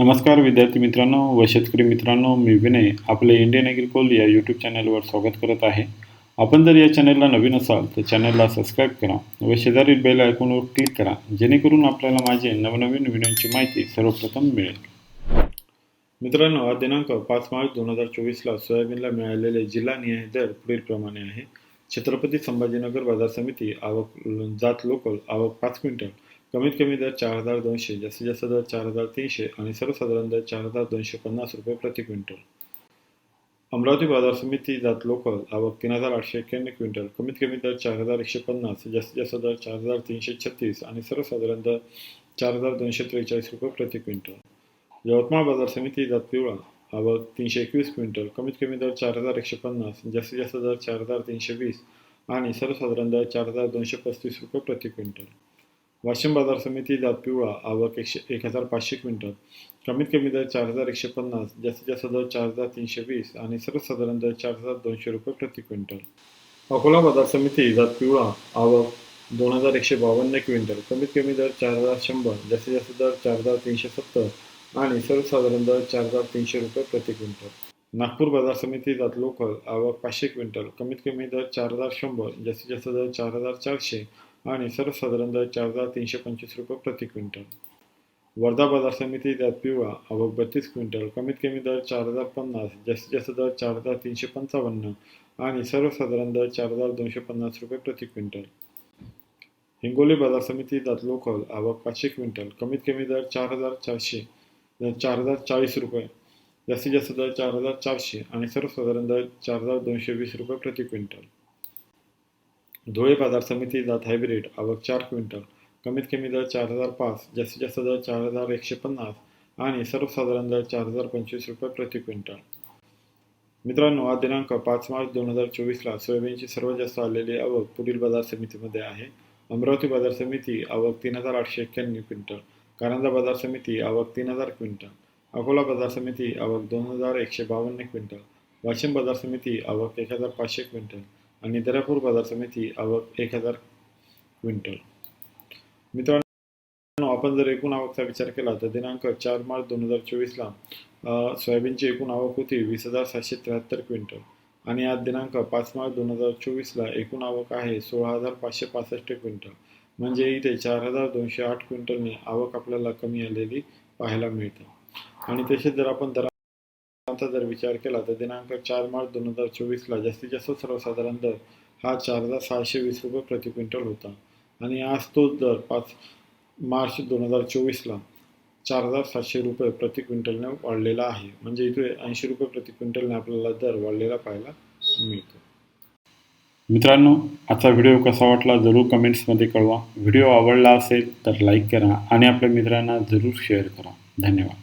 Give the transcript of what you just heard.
नमस्कार विद्यार्थी मित्रांनो व शेतकरी मित्रांनो मी विनय आपले इंडियन ॲग्रिकोल या यूट्यूब चॅनलवर स्वागत करत आहे. आपण जर या चॅनलला नवीन असाल तर चॅनलला सबस्क्राईब करा व शेजारील बेल आयकॉनवर क्लिक करा जेणेकरून आपल्याला माझे नवनवीन व्हिडिओची माहिती सर्वप्रथम मिळेल. मित्रांनो हा दिनांक पाच मार्च दोन हजार चोवीसला सोयाबीनला मिळालेले जिल्हा न्याय दर पुढीलप्रमाणे आहे. छत्रपती संभाजीनगर बाजार समिती आवक जात लोकल आवक पाच क्विंटल कमीत कमी दर चार हजार दोनशे जास्तीत जास्त दर चार हजार तीनशे आणि सर्वसाधारण दर चार हजार दोनशे पन्नास रुपये प्रति क्विंटल. अमरावती बाजार समिती जात लोकल आवक तीन हजार आठशे एक्क्याण्णव क्विंटल कमीत कमी दर चार हजार एकशे पन्नास जास्तीत जास्त दर चार हजार तीनशे छत्तीस आणि सर्वसाधारण दर चार हजार दोनशे त्रेचाळीस रुपये प्रति क्विंटल. यवतमाळ बाजार समिती जात पिवळा आवक तीनशे एकवीस क्विंटल कमीत कमी दर चार हजार एकशे पन्नास जास्तीत जास्त दर चार हजार तीनशे वीस आणि सर्वसाधारण दर चार हजार दोनशे पस्तीस रुपये प्रति क्विंटल. वाशिम बाजार समिती जात पिवळा आवक एकशे एक हजार पाचशे क्विंटल. कमीत कमी दर चार हजार एकशे पन्नास जास्तीत जास्त दर चार हजार तीनशे वीस आणि सर्वसाधारण दर चार हजार दोनशे रुपये प्रति क्विंटल. अकोला बाजार समिती जात पिवळा आवक दोन हजार एकशे बावन्न क्विंटल. कमीत कमी दर चार हजार शंभर जास्तीत जास्त दर चार हजार तीनशे सत्तर आणि सर्वसाधारण दर चार हजार तीनशे रुपये प्रति क्विंटल. नागपूर बाजार समिती जात लोकल आवक पाचशे क्विंटल. कमीत कमी दर चार हजार शंभर जास्तीत जास्त दर चार हजार चारशे आणि सर्वसाधारण दर चार हजार तीनशे पंचवीस रुपये प्रति क्विंटल. वर्धा बाजार समिती त्यात पिवळा आवक बत्तीस क्विंटल कमीत कमी दर चार हजार पन्नास जास्तीत जास्त दर चार हजार तीनशे पंचावन्न आणि सर्वसाधारण दर चार हजार दोनशे पन्नास रुपये प्रति क्विंटल. हिंगोली बाजार समिती त्यात लोकल आवक पाचशे क्विंटल कमीत कमी दर चार हजार चारशे चार हजार चाळीस रुपये जास्तीत जास्त दर चार हजार चारशे आणि सर्वसाधारण दर चार हजार दोनशे वीस रुपये प्रति क्विंटल. धुळे बाजार समिती जात हायब्रिड आवक चार क्विंटल कमीत कमी दर चार हजार पाच जास्तीत जास्त दर चार हजार एकशे पन्नास आणि सर्वसाधारण दर चार हजार पंचवीस रुपये प्रति क्विंटल. मित्रांनो आज दिनांक पाच मार्च दोन हजार चोवीसला सोयाबीनची सर्वात जास्त आलेली आवक पुढील बाजार समितीमध्ये आहे. अमरावती बाजार समिती आवक तीन हजार आठशे एक्क्याण्णव क्विंटल कारंजा बाजार समिती आवक तीन हजार क्विंटल अकोला बाजार समिती आवक दोन हजार एकशे बावन्न क्विंटल वाशिम बाजार समिती आवक एक हजार पाचशे क्विंटल आणि दर्यापूर बाजार समिती आवक एक हजार क्विंटल. मित्रांनो आपण जर एकूण आवकचा विचार केला तर दिनांक चार मार्च दोन हजार चोवीसला सोयाबीनची एकूण आवक होती वीस हजार सातशे त्र्याहत्तर क्विंटल. आणि आज दिनांक पाच मार्च दोन हजार चोवीसला एकूण आवक आहे सोळा हजार पाचशे पासष्ट क्विंटल. म्हणजे इथे चार हजार दोनशे आठ क्विंटलने आवक आपल्याला कमी आलेली पाहायला मिळते. आणि तसेच जर आपण दरांचा जर विचार केला तर दिनांक चार मार्च दोन हजार चोवीसला जास्तीत जास्त सर्वसाधारण दर हा चार हजार सहाशे वीस रुपये प्रति क्विंटल होता. आणि आज तोच दर पाच मार्च दोन हजार चोवीसला चार हजार सातशे रुपये प्रति क्विंटलने वाढलेला आहे. म्हणजे इथे ऐंशी रुपये प्रति क्विंटलने आपल्याला दर वाढलेला पाहायला मिळतो. मित्रांनो आजचा व्हिडिओ कसा वाटला जरूर कमेंट्समध्ये कळवा. व्हिडिओ आवडला असेल तर लाईक करा आणि आपल्या मित्रांना जरूर शेअर करा. धन्यवाद.